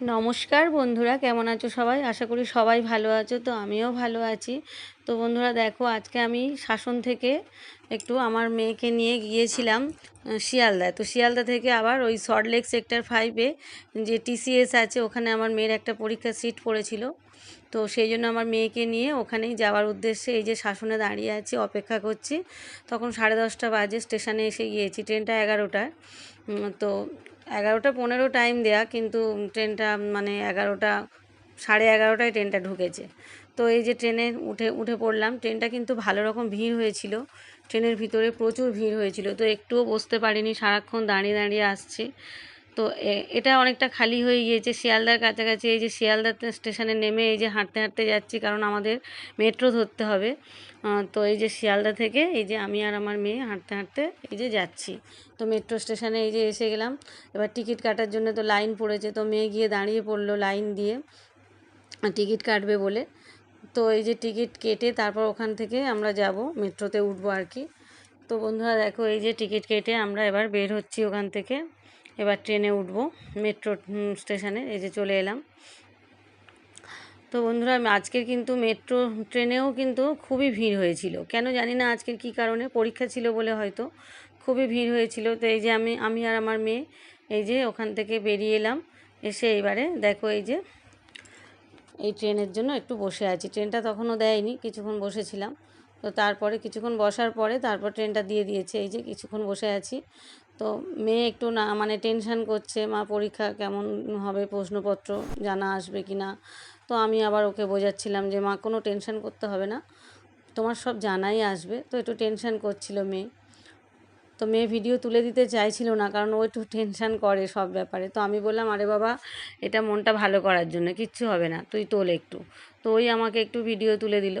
নমস্কার বন্ধুরা, কেমন আছো সবাই? আশা করি সবাই ভালো আছো, তো আমিও ভালো আছি। তো বন্ধুরা, দেখো, আজকে আমি শাসন থেকে একটু আমার মেয়েকে নিয়ে গিয়েছিলাম শিয়ালদায়। তো শিয়ালদা থেকে আবার ওই সল্টলেক সেক্টর ফাইভে যে টিসিএস আছে, ওখানে আমার মেয়ের একটা পরীক্ষার সিট পড়েছিল। তো সেই জন্য আমার মেয়েকে নিয়ে ওখানেই যাওয়ার উদ্দেশ্যে এই যে শাসনে দাঁড়িয়ে আছি, অপেক্ষা করছি। তখন সাড়ে দশটা বাজে, স্টেশনে এসে গিয়েছি ট্রেনটা এগারোটায় তো এগারোটা পনেরো টাইম দেয়া, কিন্তু ট্রেনটা মানে এগারোটা, সাড়ে এগারোটায় ট্রেনটা ঢুকেছে। তো এই যে ট্রেনে উঠে উঠে পড়লাম ট্রেনটা কিন্তু ভালো রকম ভিড় হয়েছিল। ট্রেনের ভিতরে প্রচুর ভিড় হয়েছিল, তো একটুও বসতে পারিনি, সারাক্ষণ দাঁড়িয়ে দাঁড়িয়ে আসছি। তো এটা অনেকটা খালি হয়ে গিয়েছে শিয়ালদার কাছাকাছি। এই যে শিয়ালদা স্টেশনে নেমে এই যে হাঁটতে হাঁটতে যাচ্ছি, কারণ আমাদের মেট্রো ধরতে হবে। তো এই যে শিয়ালদা থেকে এই যে আমি আর আমার মেয়ে হাঁটতে হাঁটতে এই যে যাচ্ছি। তো মেট্রো স্টেশনে এই যে এসে গেলাম। এবার টিকিট কাটার জন্য তো লাইন পড়েছে, তো মেয়ে গিয়ে দাঁড়িয়ে পড়ল লাইন দিয়ে। টিকিট কাটবে বলে। তো এই যে টিকিট কেটে তারপর ওখান থেকে আমরা যাব, মেট্রোতে উঠবো আর কি। তো বন্ধুরা দেখো, এই যে টিকিট কেটে আমরা এবার বের হচ্ছি ওখান থেকে। এবার ট্রেনে উঠবো, মেট্রো স্টেশনে, এই যে চলে এলাম। তো বন্ধুরা আজকের কিন্তু মেট্রো ট্রেনেও কিন্তু খুবই ভিড় হয়েছিল। কেন জানি না আজকের কী কারণে, পরীক্ষা ছিল বলে হয়তো খুবই ভিড় হয়েছিল। তো এই যে আমি আমি আর আমার মেয়ে এই যে ওখান থেকে বেরিয়ে এলাম, এসে এইবারে দেখো এই যে, এই ট্রেনের জন্য একটু বসে আছি। ট্রেনটা তখনও দেয়নি, কিছুক্ষণ বসেছিলাম। তো তারপরে কিছুক্ষণ বসার পরে তারপর ট্রেনটা দিয়ে দিয়েছে, এই যে কিছুক্ষণ বসে আছি। তো মেয়ে একটু না মানে টেনশান করছে, মা, পরীক্ষা কেমন হবে, প্রশ্নপত্র জানা আসবে কি না? তো আমি আবার ওকে বোঝাচ্ছিলাম যে, মা, কোনো টেনশান করতে হবে না, তোমার সব জানাই আসবে। তো একটু টেনশান করছিল মেয়ে। তো মেয়ে ভিডিও তুলে দিতে চাইছিল না, কারণ ও একটু টেনশান করে সব ব্যাপারে। তো আমি বললাম, আরে বাবা, এটা মনটা ভালো করার জন্য, কিচ্ছু হবে না, তুই তোল একটু। তো ওই আমাকে একটু ভিডিও তুলে দিল।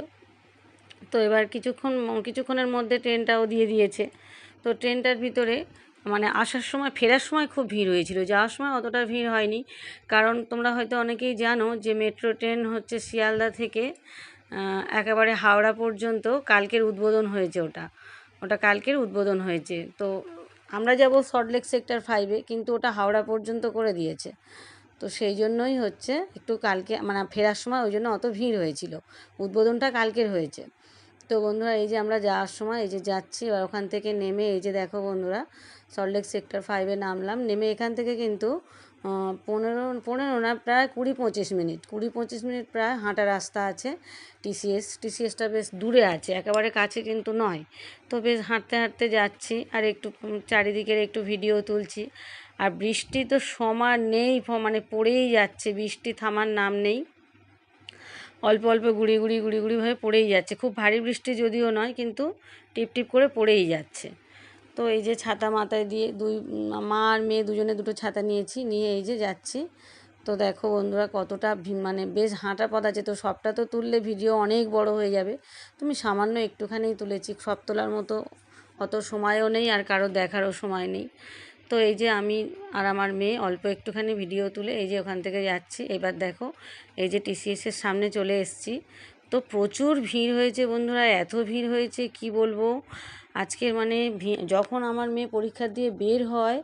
তো এবার কিছুক্ষণ, কিছুক্ষণের মধ্যে ট্রেনটাও দিয়ে দিয়েছে। তো ট্রেনটার ভিতরে মানে আসার সময়, ফেরার সময় খুব ভিড় হয়েছিল। যাওয়ার সময় অতটা ভিড় হয়নি। কারণ তোমরা হয়তো অনেকেই জানো যে মেট্রো ট্রেন হচ্ছে শিয়ালদা থেকে একেবারে হাওড়া পর্যন্ত কালকের উদ্বোধন হয়েছে ওটা। ওটা কালকের উদ্বোধন হয়েছে। তো আমরা যাব সল্টলেক সেক্টর ফাইভে কিন্তু ওটা হাওড়া পর্যন্ত করে দিয়েছে। তো সেই জন্যই হচ্ছে একটু কালকে মানে ফেরার সময় ওই জন্য অত ভিড় হয়েছিল। উদ্বোধনটা কালকের হয়েছে। তো বন্ধুরা, এই যে আমরা যাওয়ার সময় এই যে যাচ্ছি, এবার ওখান থেকে নেমে এই যে দেখো বন্ধুরা সল্টলেক সেক্টর ফাইভে নামলাম। নেমে এখান থেকে কিন্তু পনেরো পনেরো না, প্রায় কুড়ি পঁচিশ মিনিট, কুড়ি পঁচিশ মিনিট প্রায় হাঁটা রাস্তা আছে টিসিএস টিসিএসটা বেশ দূরে আছে, একেবারে কাছে কিন্তু নয়। তো বেশ হাঁটতে হাঁটতে যাচ্ছি, আর একটু চারিদিকের একটু ভিডিও তুলছি। আর বৃষ্টি তো সমার নেই মানে পড়েই যাচ্ছে, বৃষ্টি থামার নাম নেই। অল্প অল্প গুড়ি গুড়ি গুড়ি গুড়ি হয়ে পড়েই যাচ্ছে। খুব ভারী বৃষ্টি যদিও নয়, কিন্তু টিপ টিপ করে পড়েই যাচ্ছে। তো এই যে ছাতা মাথায় দিয়ে দুই, মা আর মেয়ে দুজনে দুটো ছাতা নিয়েছি, নিয়ে এই যে যাচ্ছি। তো দেখো বন্ধুরা কতটা মানে বেশ হাঁটা পথ আছে। তো সবটা তো তুললে ভিডিও অনেক বড় হয়ে যাবে। তুমি সামান্য একটুখানি তুলেছি, সব তোলার মতো অত সময়ও নেই আর কারও দেখারও সময় নেই। তো এই যে আমি আর আমার মেয়ে অল্প একটুখানি ভিডিও তুলে এই যে ওখান থেকে যাচ্ছি। এবার দেখো, এই যে টিসিএসের সামনে চলে এসেছি। তো প্রচুর ভিড় হয়েছে বন্ধুরা, এত ভিড় হয়েছে কি বলব? আজকের মানে যখন আমার মেয়ে পরীক্ষা দিয়ে বের হয়,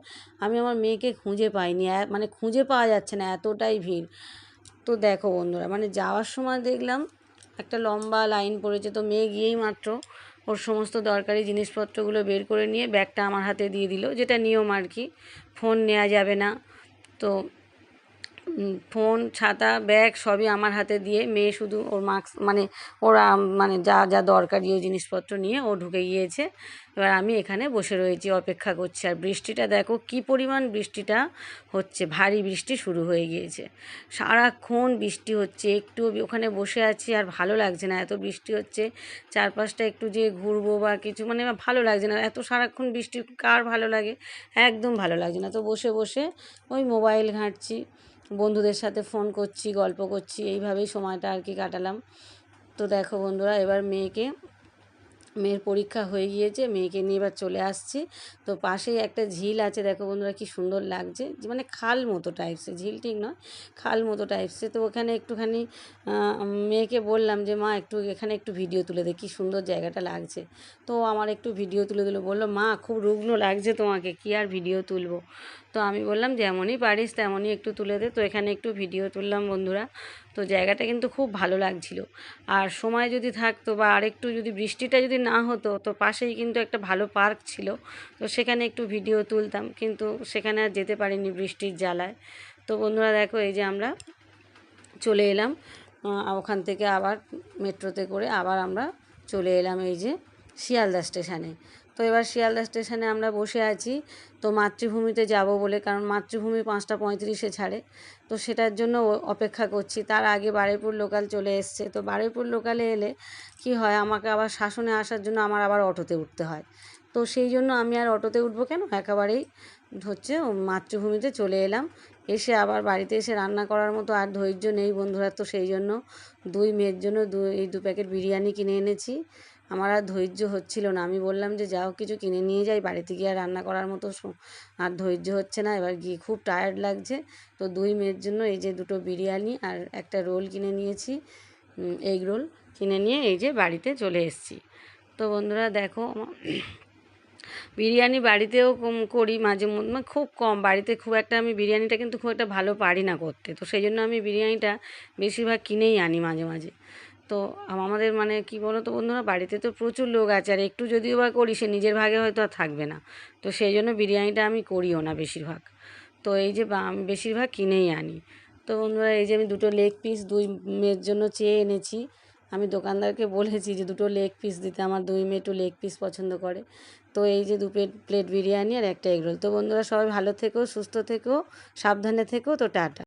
আমি আমার মেয়েকে খুঁজে পাইনি। মানে খুঁজে পাওয়া যাচ্ছে না, এতটাই ভিড়। তো দেখো বন্ধুরা মানে যাওয়ার সময় দেখলাম একটা লম্বা লাইন পড়েছে, তো মেয়ে গিয়েই মাত্র ওর সমস্ত দরকারি জিনিসপত্রগুলো বের করে নিয়ে ব্যাগটা আমার হাতে দিয়ে দিল, যেটা নিয়ম আর কি। ফোন নেওয়া যাবে না। তো ফোন, ছাতা, ব্যাগ সবই আমার হাতে দিয়ে মেয়ে শুধু ওর মাস্ক মানে ওরা মানে যা যা দরকারি ওই জিনিসপত্র নিয়ে ও ঢুকে গিয়েছে। এবার আমি এখানে বসে রয়েছি, অপেক্ষা করছি। আর বৃষ্টিটা দেখো কি পরিমাণ বৃষ্টিটা হচ্ছে, ভারী বৃষ্টি শুরু হয়ে গিয়েছে। সারাক্ষণ বৃষ্টি হচ্ছে, একটু ওখানে বসে আছি আর ভালো লাগছে না। এত বৃষ্টি হচ্ছে, চারপাশটা একটু যে ঘুরবো বা কিছু মানে ভালো লাগছে না। এত সারাক্ষণ বৃষ্টি, কার ভালো লাগে? একদম ভালো লাগছে না। তো বসে বসে ওই মোবাইল ঘাঁটছি। বন্ধুদের সাথে ফোন করছি, গল্প করছি, এইভাবেই সময়টা আর কি কাটালাম। তো দেখো বন্ধুরা, এবার মেয়েকে, মেয়ের পরীক্ষা হয়ে গিয়েছে, মেয়েকে নিয়ে এবার চলে আসছি। তো পাশেই একটা ঝিল আছে, দেখো বন্ধুরা কি সুন্দর লাগছে। মানে খাল মতো টাইপসের ঝিল ঠিক নয়, খাল মতো টাইপসে তো ওখানে একটুখানি মেয়েকে বললাম যে, মা, একটু এখানে একটু ভিডিও তুলে দে, কী সুন্দর জায়গাটা লাগছে। তো আমার একটু ভিডিও তুলে দিল, বলল, মা, খুব রুগ্ন লাগছে তোমাকে, কি আর ভিডিও তুলবো? তো আমি বললাম, যেমনই পারিস তেমনই একটু তুলে দে। তো এখানে একটু ভিডিও তুললাম বন্ধুরা। তো জায়গাটা কিন্তু খুব ভালো লাগছিল। আর সময় যদি থাকতো বা আরেকটু যদি বৃষ্টিটা যদি না হতো, তো পাশেই কিন্তু একটা ভালো পার্ক ছিল। তো সেখানে একটু ভিডিও তুলতাম, কিন্তু সেখানে আর যেতে পারিনি বৃষ্টির জ্বালায়। তো বন্ধুরা দেখো, এই যে আমরা চলে এলাম। ওখান থেকে আবার মেট্রোতে করে আবার আমরা চলে এলাম এই যে শিয়ালদা স্টেশনে। তো এবার শিয়ালদা স্টেশনে আমরা বসে আছি। তো মাতৃভূমিতে যাব বলে, কারণ মাতৃভূমি পাঁচটা পঁয়ত্রিশে ছাড়ে। তো সেটার জন্য অপেক্ষা করছি। তার আগে বারুইপুর লোকাল চলে এসছে। তো বারুইপুর লোকালে এলে কি হয়, আমাকে আবার শাসনে আসার জন্য আমার আবার অটোতে উঠতে হয়। তো সেই জন্য আমি আর অটোতে উঠবো কেন? একেবারেই হচ্ছে মাতৃভূমিতে চলে এলাম। এসে আবার বাড়িতে এসে রান্না করার মতো আর ধৈর্য নেই বন্ধুরা। তো সেই জন্য দুই মেয়ের জন্য দু, এই দু প্যাকেট বিরিয়ানি কিনে এনেছি। আমার আর ধৈর্য হচ্ছিল না। আমি বললাম যে, যাও, কিছু কিনে নিয়ে যাই বাড়িতে গিয়ে আর রান্না করার মতো আর ধৈর্য হচ্ছে না। এবার গিয়ে খুব টায়ার্ড লাগছে। তো দুই মেয়ের জন্য এই যে দুটো বিরিয়ানি আর একটা রোল কিনে নিয়েছি এগ রোল কিনে নিয়ে এই যে বাড়িতে চলে এসেছি। তো বন্ধুরা, দেখো, বিরিয়ানি বাড়িতেও করি মাঝে মধ্যে মানে খুব কম। বাড়িতে খুব একটা আমি বিরিয়ানিটা কিন্তু খুব একটা ভালো পারি না করতে। তো সেই জন্য আমি বিরিয়ানিটা বেশিরভাগ কিনেই আনি মাঝে মাঝে। তো আমাদের মানে কি বলো তো বন্ধুরা, বাড়িতে তো প্রচুর লোক আছে, আর একটু যদিও বা করি, সে নিজের ভাগে হয়তো আর থাকবে না। তো সেই জন্য বিরিয়ানিটা আমি করিও না বেশিরভাগ। তো এই যে আমি বেশিরভাগ কিনেই আনি। তো বন্ধুরা, এই যে আমি দুটো লেগ পিস দুই মেয়ের জন্য চেয়ে এনেছি। আমি দোকানদারকে বলেছি যে দুটো লেগ পিস দিতে, আমার দুই মেয়ে একটু লেগ পিস পছন্দ করে। তো এই যে দু প্লেট প্লেট বিরিয়ানি আর একটা এগরোল তো বন্ধুরা, সবাই ভালো থেকো, সুস্থ থেকো, সাবধানে থেকো, তো টাটা।